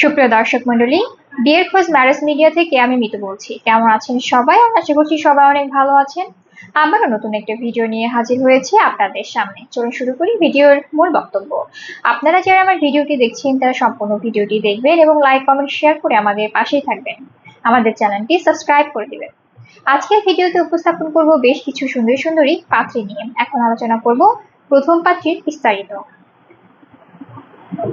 সুপ্রিয় দর্শক মন্ডলী বিয়ের খোঁজ ম্যারেজ মিডিয়া থেকে আমি মিতু বলছি। কেমন আছেন সবাই? আশা করছি সবাই অনেক ভালো আছেন। আবারও নতুন একটা ভিডিও নিয়ে হাজির হয়েছে আপনাদের সামনে। চলুন শুরু করি ভিডিওর মূল বক্তব্য। আপনারা যারা আমার ভিডিওটি দেখছেন, তারা সম্পূর্ণ ভিডিওটি দেখবেন এবং লাইক কমেন্ট শেয়ার করে আমাদের পাশেই থাকবেন। আমাদের চ্যানেলটি সাবস্ক্রাইব করে দিবেন। আজকের ভিডিওতে উপস্থাপন করব বেশ কিছু সুন্দর সুন্দরী পাত্রী নিয়ে। এখন আলোচনা করব প্রথম পাত্রীর বিস্তারিত।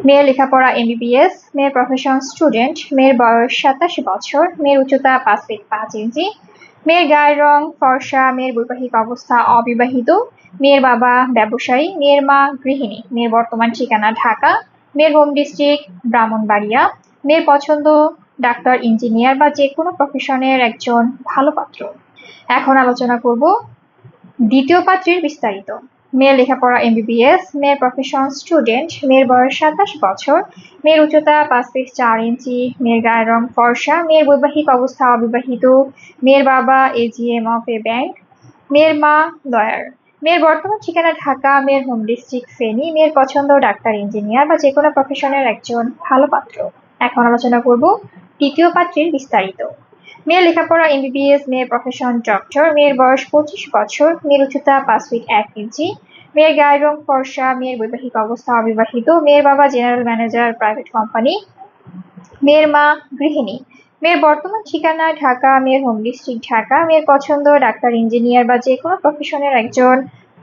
মেয়ের লেখাপড়া এমবিবিএস মেয়ের প্রফেশন স্টুডেন্ট মেয়ের বয়স সাতাশি বছর, মেয়ের উচ্চতা পাঁচ ফিট পাঁচ ইঞ্চি, মেয়ের গায়ের রং ফর্সা, মেয়ের বৈবাহিক অবস্থা অবিবাহিত, মেয়ের বাবা ব্যবসায়ী, মেয়ের মা গৃহিণী, মেয়ের বর্তমান ঠিকানা ঢাকা, মেয়ের হোম ডিস্ট্রিক্ট ব্রাহ্মণবাড়িয়া, মেয়ের পছন্দ ডাক্তার ইঞ্জিনিয়ার বা যে কোনো প্রফেশনের একজন ভালো পাত্র। এখন আলোচনা করব দ্বিতীয় পাত্রের বিস্তারিত। মেয়ের লেখাপড়া এমবিবিএস মেয়ের প্রফেশন স্টুডেন্ট মেয়ের বয়স সাতাশ বছর, মেয়ের উচ্চতা পাঁচ ফিট চার ইঞ্চি, মেয়ের গায়ের রং ফর্সা, মেয়ের বৈবাহিক অবস্থা অবিবাহিত, মেয়ের বাবা এজিএম অফ এ ব্যাংক মেয়ের মা লয়ার মেয়ের বর্তমান ঠিকানা ঢাকা, মেয়ের হোম ডিস্ট্রিক্ট ফেনী, মেয়ের পছন্দ ডাক্তার ইঞ্জিনিয়ার বা যে কোনো প্রফেশনের একজন ভালো পাত্র। এখন আলোচনা করব তৃতীয় পাত্রের বিস্তারিত। মেয়ের লেখাপড়া এমবিবিএস মেয়ের প্রফেশন ডক্টর মেয়ের বয়স পঁচিশ বছর, মেয়ের উচ্চতা পাঁচ ফিট এক ইঞ্চি মেয়ের গায়ের রং ফর্সা, মেয়ের বৈবাহিক অবস্থা অবিবাহিত, মেয়ের বাবা জেনারেল ম্যানেজার প্রাইভেট কোম্পানি মেয়ের মা গৃহিণী, মেয়ের বর্তমান ঠিকানা ঢাকা, মেয়ের হোম ডিস্ট্রিক্ট ঢাকা, মেয়ের পছন্দ ডাক্তার ইঞ্জিনিয়ার বা যে কোনো প্রফেশনের একজন